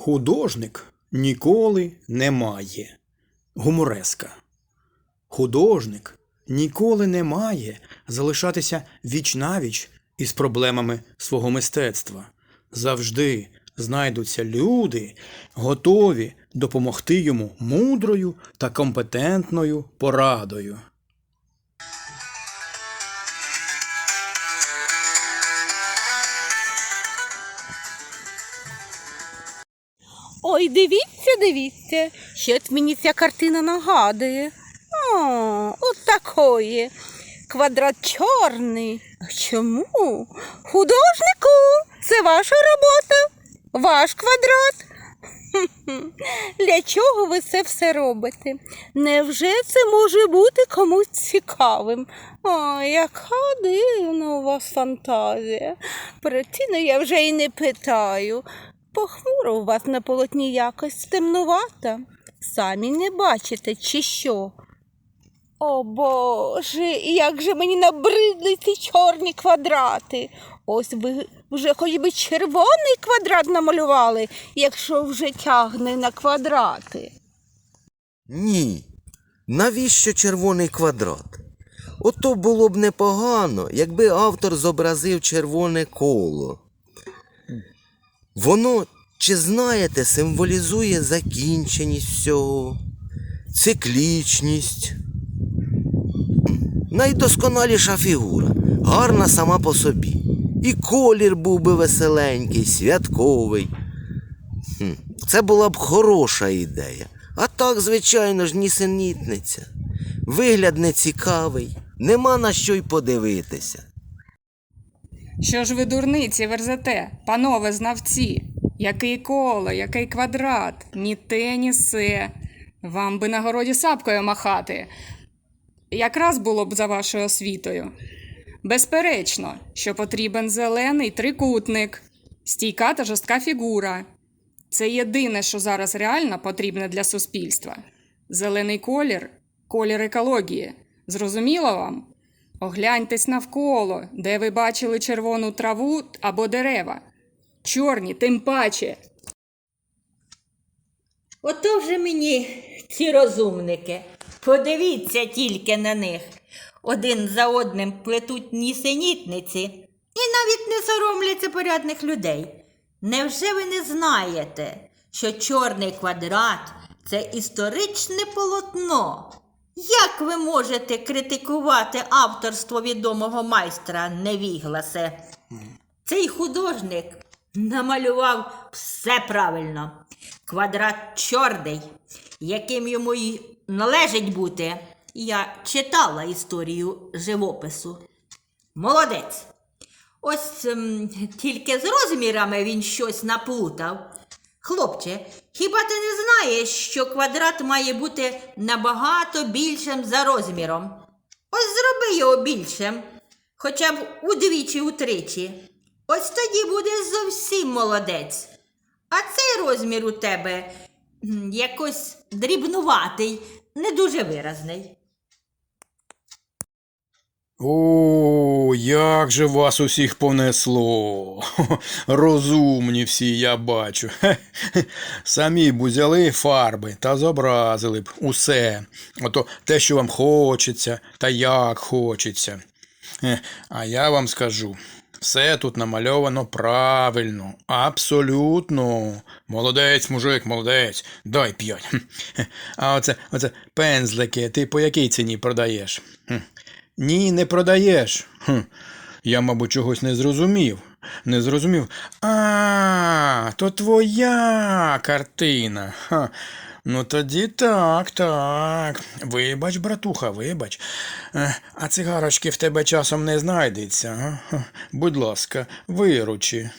Художник ніколи не має. Гумореска. Художник ніколи не має залишатися віч-навіч із проблемами свого мистецтва. Завжди знайдуться люди, готові допомогти йому мудрою та компетентною порадою. Ой, дивіться, дивіться, щось мені ця картина нагадує. О, от такої. Квадрат чорний. Чому? Художнику, це ваша робота, ваш квадрат. Для чого ви це все робите? Невже це може бути комусь цікавим? О, яка дивна у вас фантазія. Про ціну я вже й не питаю. Похмуро у вас на полотні якось темнувата. Самі не бачите, чи що? О Боже, як же мені набридли ці чорні квадрати. Ось ви вже хоч би червоний квадрат намалювали, якщо вже тягне на квадрати. Ні. Навіщо червоний квадрат? Ото було б непогано, якби автор зобразив червоне коло. Воно, чи знаєте, символізує закінченість всього, циклічність. Найдосконаліша фігура, гарна сама по собі. І колір був би веселенький, святковий. Це була б хороша ідея. А так, звичайно ж, нісенітниця. Вигляд нецікавий, нема на що й подивитися. Що ж ви дурниці верзете, панове знавці? Який коло, який квадрат, ні те, ні се. Вам би на городі сапкою махати. Якраз було б за вашою освітою. Безперечно, що потрібен зелений трикутник, стійка та жорстка фігура. Це єдине, що зараз реально потрібне для суспільства. Зелений колір колір екології. Зрозуміло вам? Огляньтесь навколо, де ви бачили червону траву або дерева. Чорні, тим паче. Ото вже мені ці розумники. Подивіться тільки на них. Один за одним плетуть нісенітниці і навіть не соромляться порядних людей. Невже ви не знаєте, що чорний квадрат це історичне полотно? Як ви можете критикувати авторство відомого майстра Невігласе? Цей художник намалював все правильно. Квадрат чорний, яким йому й належить бути. Я читала історію живопису. Молодець. Ось ем, тільки з розмірами він щось наплутав. Хлопче, хіба ти не знаєш, що квадрат має бути набагато більшим за розміром? Ось зроби його більшим, хоча б удвічі, утричі. Ось тоді буде зовсім молодець. А цей розмір у тебе якось дрібнуватий, не дуже виразний. О, як же вас усіх понесло. Розумні всі, я бачу. Самі б узяли фарби та зобразили б усе. Ото те, що вам хочеться, та як хочеться. А я вам скажу. Все тут намальовано правильно, абсолютно. Молодець, мужик, молодець. Дай п'ять. А оце, оце пензлики, ти по якій ціні продаєш? Ні, не продаєш. Хм. Я, мабуть, чогось не зрозумів. Не зрозумів. А, то твоя картина. Ха. Ну тоді так, так. Вибач, братуха, вибач. Е, А цигарочки в тебе часом не знайдеться. Будь ласка, виручи.